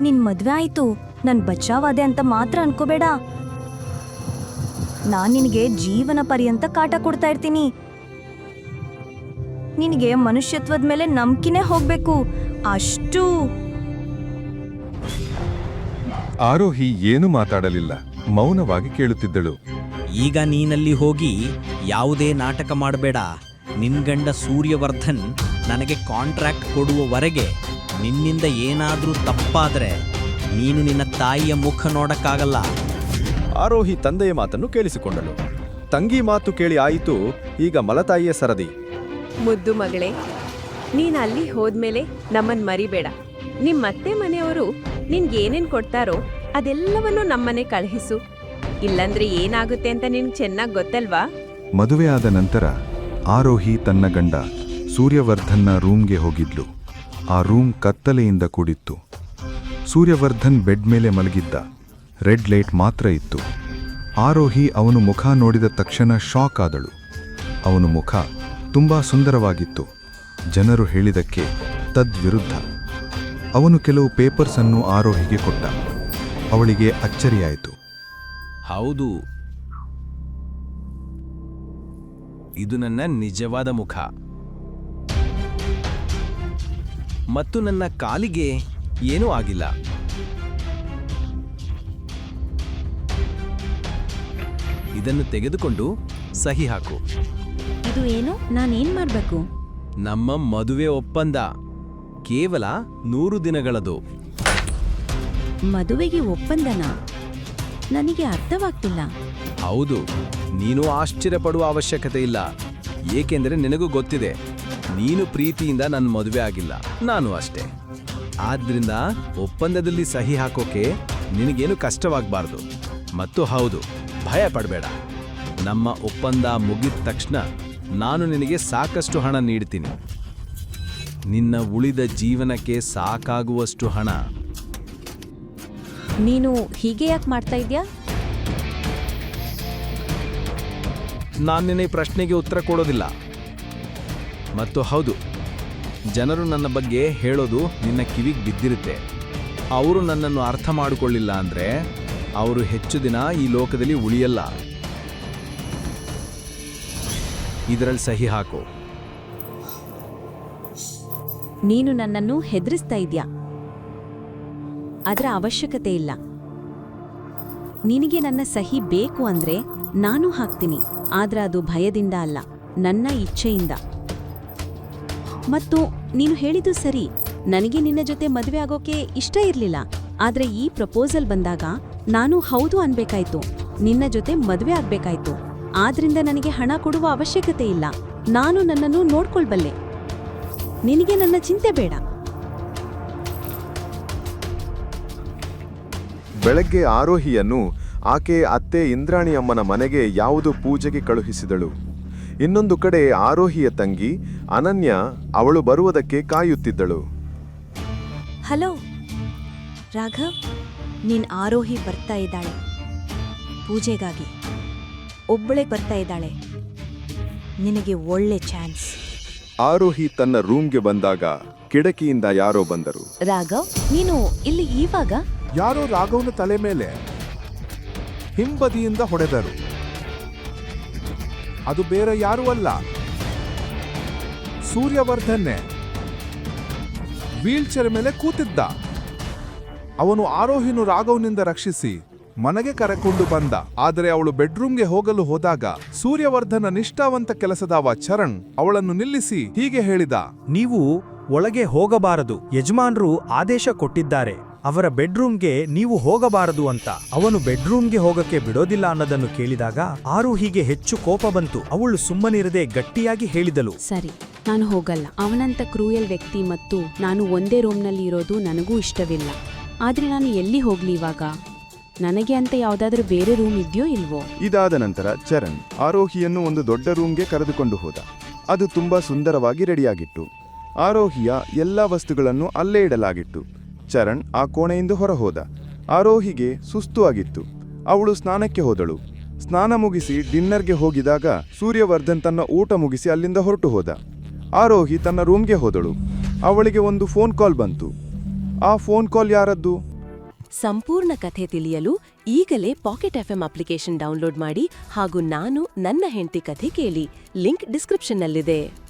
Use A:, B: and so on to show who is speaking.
A: ನಿನ್ ಮದ್ವೆ ಆಯ್ತು. ನನ್ ಬಚಾವಾದೆ ಅಂತ ಮಾತ್ರ ಅನ್ಕೋಬೇಡ. ನಾನ್ ನಿನಗೆ ಜೀವನ ಪರ್ಯಂತ ಕಾಟ ಕೊಡ್ತಾ ಇರ್ತೀನಿ. ನಿನಗೆ ಮನುಷ್ಯತ್ವದ ಮೇಲೆ ನಂಬಿಕೆನೇ ಹೋಗ್ಬೇಕು. ಅಷ್ಟು.
B: ಆರೋಹಿ ಏನು ಮಾತಾಡಲಿಲ್ಲ. ಮೌನವಾಗಿ ಕೇಳುತ್ತಿದ್ದಳು.
C: ಈಗ ನೀನಲ್ಲಿ ಹೋಗಿ ಯಾವುದೇ ನಾಟಕ ಮಾಡಬೇಡ. ನಿನ್ ಗಂಡ ಸೂರ್ಯವರ್ಧನ್ ನನಗೆ ಕಾಂಟ್ರಾಕ್ಟ್ ಕೊಡುವವರೆಗೆ ನಿನ್ನಿಂದ ಏನಾದರೂ ತಪ್ಪಾದರೆ ನೀನು ನಿನ್ನ ತಾಯಿಯ ಮುಖ ನೋಡಕ್ಕಾಗಲ್ಲ.
D: ಆರೋಹಿ ತಂದೆಯ ಮಾತನ್ನು ಕೇಳಿಸಿಕೊಂಡಳು. ತಂಗಿ ಮಾತು ಕೇಳಿ ಆಯಿತು ಈಗ ಮಲತಾಯಿಯ ಸರದಿ.
E: ಮುದ್ದು ಮಗಳೇ ನೀನು ಅಲ್ಲಿ ಹೋದ್ಮೇಲೆ ನಮ್ಮನ್ ಮರಿಬೇಡ. ನಿಮ್ಮತ್ತೆ ಮನೆಯವರು ಏನೇನು ಕೊಡ್ತಾರೋ ಅದೆಲ್ಲವನ್ನೂ ನಮ್ಮನೆ ಕಳುಹಿಸು. ಇಲ್ಲಂದ್ರೆ ಏನಾಗುತ್ತೆ ಅಂತ ನಿನ್ಗೆ ಚೆನ್ನಾಗಿ ಗೊತ್ತಲ್ವಾ?
B: ಮದುವೆಯಾದ ನಂತರ ಆರೋಹಿ ತನ್ನ ಗಂಡ ಸೂರ್ಯವರ್ಧನ್ನ ರೂಮ್ಗೆ ಹೋಗಿದ್ಲು. ಆ ರೂಮ್ ಕತ್ತಲೆಯಿಂದ ಕೂಡಿತ್ತು. ಸೂರ್ಯವರ್ಧನ್ ಬೆಡ್ ಮೇಲೆ ಮಲಗಿದ್ದ. ರೆಡ್ ಲೈಟ್ ಮಾತ್ರ ಇತ್ತು. ಆರೋಹಿ ಅವನು ಮುಖ ನೋಡಿದ ತಕ್ಷಣ ಶಾಕ್ ಆದಳು. ಅವನು ಮುಖ ತುಂಬಾ ಸುಂದರವಾಗಿತ್ತು. ಜನರು ಹೇಳಿದಕ್ಕೆ ತದ್ವಿರುದ್ಧ. ಅವನು ಕೆಲವು ಪೇಪರ್ಸ್ ಅನ್ನು ಆರೋಹಿಗೆ ಕೊಟ್ಟ. ಅವಳಿಗೆ ಅಚ್ಚರಿಯಾಯಿತು.
F: ಹೌದು. ಇದು ನನ್ನ ನಿಜವಾದ ಮುಖ. ಮತ್ತು ನನ್ನ ಕಾಲಿಗೆ ಏನೂ ಆಗಿಲ್ಲ. ಇದನ್ನು ತೆಗೆದುಕೊಂಡು ಸಹಿ ಹಾಕು.
A: ಇದು ಏನು? ನಾನೇನ್ ಮಾಡ್ಬೇಕು?
F: ನಮ್ಮ ಮದುವೆ ಒಪ್ಪಂದ. ಕೇವಲ ನೂರು ದಿನಗಳದು.
A: ಮದುವೆಗೆ ಒಪ್ಪಂದನ? ನನಗೆ ಅರ್ಥವಾಗ್ತಿಲ್ಲ.
F: ಹೌದು ನೀನು ಆಶ್ಚರ್ಯಪಡುವ ಅವಶ್ಯಕತೆ ಇಲ್ಲ. ಏಕೆಂದರೆ ನಿನಗೂ ಗೊತ್ತಿದೆ ನೀನು ಪ್ರೀತಿಯಿಂದ ನನ್ನ ಮದುವೆ ಆಗಿಲ್ಲ. ನಾನು ಅಷ್ಟೇ. ಆದ್ರಿಂದ ಒಪ್ಪಂದದಲ್ಲಿ ಸಹಿ ಹಾಕೋಕೆ ನಿನಗೇನು ಕಷ್ಟವಾಗಬಾರ್ದು. ಮತ್ತು ಹೌದು ಭಯ ಪಡಬೇಡ. ನಮ್ಮ ಒಪ್ಪಂದ ಮುಗಿದ ತಕ್ಷಣ ನಾನು ನಿನಗೆ ಸಾಕಷ್ಟು ಹಣ ನೀಡ್ತೀನಿ. ನಿನ್ನ ಉಳಿದ ಜೀವನಕ್ಕೆ ಸಾಕಾಗುವಷ್ಟು ಹಣ.
A: ನೀನು ಹೀಗೆ ಯಾಕೆ ಮಾಡ್ತಾ ಇದ್ಯಾ?
F: ನಾನು ನಿನ್ನ ಈ ಪ್ರಶ್ನೆಗೆ ಉತ್ತರ ಕೊಡೋದಿಲ್ಲ. ಮತ್ತು ಹೌದು, ಜನರು ನನ್ನ ಬಗ್ಗೆ ಹೇಳೋದು ನಿನ್ನ ಕಿವಿಗೆ ಬಿದ್ದಿರುತ್ತೆ. ಅವರು ನನ್ನನ್ನು ಅರ್ಥ ಮಾಡಿಕೊಳ್ಳಿಲ್ಲ ಅಂದರೆ ಅವರು ಹೆಚ್ಚು ದಿನ ಈ ಲೋಕದಲ್ಲಿ ಉಳಿಯಲ್ಲ. ಇದರಲ್ಲಿ ಸಹಿ ಹಾಕು.
A: ನೀನು ನನ್ನನ್ನು ಹೆದರಿಸ್ತಾ ಇದೆಯಾ? ಅದರ ಅವಶ್ಯಕತೆ ಇಲ್ಲ. ನಿನಗೆ ನನ್ನ ಸಹಿ ಬೇಕು ಅಂದ್ರೆ ನಾನು ಹಾಕ್ತೀನಿ, ಆದ್ರೆ ಅದು ಭಯದಿಂದ ಅಲ್ಲ, ನನ್ನ ಇಚ್ಛೆಯಿಂದ. ಮತ್ತು ನೀನು ಹೇಳಿದ್ದು ಸರಿ. ನನಗೆ ನಿನ್ನ ಜೊತೆ ಮದುವೆ ಆಗೋಕೆ ಇಷ್ಟ ಇರಲಿಲ್ಲ. ಆದರೆ ಈ ಪ್ರಪೋಸಲ್ ಬಂದಾಗ ನಾನು ಹೌದು ಅನ್ಬೇಕಾಯ್ತು. ನಿನ್ನ ಜೊತೆ ಮದುವೆ ಆಗ್ಬೇಕಾಯ್ತು. ಆದ್ರಿಂದ ನನಗೆ ಹಣ ಕೊಡುವ ಅವಶ್ಯಕತೆ ಇಲ್ಲ. ನಾನು ನನ್ನನ್ನು ನೋಡ್ಕೊಳ್ಬಲ್ಲೆ. ನಿನಗೆ ನನ್ನ ಚಿಂತೆ ಬೇಡ.
G: ಬೆಳಗ್ಗೆ ಆರೋಹಿಯನ್ನು ಆಕೆ ಅತ್ತೆ ಇಂದ್ರಾಣಿಯಮ್ಮನ ಮನೆಗೆ ಯಾವುದು ಪೂಜೆಗೆ ಕಳುಹಿಸಿದಳು. ಇನ್ನೊಂದು ಕಡೆ ಆರೋಹಿಯ ತಂಗಿ ಅನನ್ಯ ಅವಳು ಬರುವುದಕ್ಕೆ ಕಾಯುತ್ತಿದ್ದಳು.
A: ಹಲೋ ರಾಘವ್ ನೀನ್ ಆರೋಹಿ ಬರ್ತಾ ಇದ್ದಾಳೆ. ಪೂಜೆಗಾಗಿ ಒಬ್ಬಳೆ ಬರ್ತಾ ಇದ್ದಾಳೆ. ನಿನಗೆ ಒಳ್ಳೆ ಚಾನ್ಸ್.
G: ಆರೋಹಿ ತನ್ನ ರೂಮ್ಗೆ ಬಂದಾಗ ಕಿಡಕಿಯಿಂದ ಯಾರೋ ಬಂದರು.
A: ರಾಘವ್ ನೀನು ಇಲ್ಲಿ ಇವಾಗ
H: ಯಾರೋ ರಾಘವನ ತಲೆ ಮೇಲೆ ಹಿಂಬದಿಯಿಂದ ಹೊಡೆದರು. ಅದು ಬೇರೆ ಯಾರೂ ಅಲ್ಲ. ಸೂರ್ಯವರ್ಧನ್ನೇ. ವೀಲ್ಚೇರ್ ಮೇಲೆ ಕೂತಿದ್ದ. ಅವನು ಆರೋಹಿನು ರಾಘವನಿಂದ ರಕ್ಷಿಸಿ ಮನೆಗೆ ಕರೆಕೊಂಡು ಬಂದ. ಆದರೆ ಅವಳು ಬೆಡ್ರೂಮ್ಗೆ ಹೋಗಲು ಹೋದಾಗ ಸೂರ್ಯವರ್ಧನ ನಿಷ್ಠಾವಂತ ಕೆಲಸದಾವ ಚರಣ್ ಅವಳನ್ನು ನಿಲ್ಲಿಸಿ ಹೀಗೆ ಹೇಳಿದ,
I: ನೀವು ಒಳಗೆ ಹೋಗಬಾರದು. ಯಜಮಾನ್ರು ಆದೇಶ ಕೊಟ್ಟಿದ್ದಾರೆ. ಅವರ ಬೆಡ್ರೂಮ್ಗೆ ನೀವು ಹೋಗಬಾರದು ಅಂತ. ಅವನು ಬೆಡ್ರೂಮ್ಗೆ ಹೋಗಕ್ಕೆ ಬಿಡೋದಿಲ್ಲ ಅನ್ನೋದನ್ನು ಕೇಳಿದಾಗ ಆರೋಹಿಗೆ ಹೆಚ್ಚು ಕೋಪ ಬಂತು. ಅವಳು ಸುಮ್ಮನಿರದೆ ಗಟ್ಟಿಯಾಗಿ ಹೇಳಿದಳು.
J: ಸರಿ ನಾನು ಹೋಗಲ್ಲ. ಅವನಂತ ಕ್ರೂಯಲ್ ವ್ಯಕ್ತಿ ಮತ್ತು ನಾನು ಒಂದೇ ರೂಮ್ನಲ್ಲಿ ಇರೋದು ನನಗೂ ಇಷ್ಟವಿಲ್ಲ. ಆದ್ರೆ ನಾನು ಎಲ್ಲಿ ಹೋಗ್ಲಿ ಇವಾಗ? ನನಗೆ ಅಂತ ಯಾವ್ದಾದ್ರೂ ಬೇರೆ ರೂಮ್ ಇದೆಯೋ ಇಲ್ವೋ?
G: ಇದಾದ ನಂತರ ಚರಣ್ ಆರೋಹಿಯನ್ನು ಒಂದು ದೊಡ್ಡ ರೂಮ್ಗೆ ಕರೆದುಕೊಂಡು ಹೋದ. ಅದು ತುಂಬಾ ಸುಂದರವಾಗಿ ರೆಡಿಯಾಗಿತ್ತು. ಆರೋಹಿಯ ಎಲ್ಲ ವಸ್ತುಗಳನ್ನು ಅಲ್ಲೇ ಇಡಲಾಗಿತ್ತು. ಚರಣ್ ಆ ಕೋಣೆಯಿಂದ ಹೊರಹೋದ. ಆರೋಹಿಗೆ ಸುಸ್ತು ಆಗಿತ್ತು. ಅವಳು ಸ್ನಾನಕ್ಕೆ ಹೋದಳು. ಸ್ನಾನ ಮುಗಿಸಿ ಡಿನ್ನರ್ಗೆ ಹೋಗಿದಾಗ ಸೂರ್ಯವರ್ಧನ್ ತನ್ನ ಊಟ ಮುಗಿಸಿ ಅಲ್ಲಿಂದ ಹೊರಟು ಹೋದ. ಆರೋಹಿ ತನ್ನ ರೂಮ್ಗೆ ಹೋದಳು. ಅವಳಿಗೆ ಒಂದು ಫೋನ್ ಕಾಲ್ ಬಂತು. ಆ ಫೋನ್ ಕಾಲ್ ಯಾರದ್ದು?
K: ಸಂಪೂರ್ಣ ಕಥೆ ತಿಳಿಯಲು ಈಗಲೇ ಪಾಕೆಟ್ ಎಫ್ಎಂ ಅಪ್ಲಿಕೇಶನ್ ಡೌನ್ಲೋಡ್ ಮಾಡಿ ಹಾಗೂ ನಾನು ನನ್ನ ಹೆಂಡತಿ ಕಥೆ ಕೇಳಿ ಲಿಂಕ್ ಡಿಸ್ಕ್ರಿಪ್ಷನ್ನಲ್ಲಿದೆ.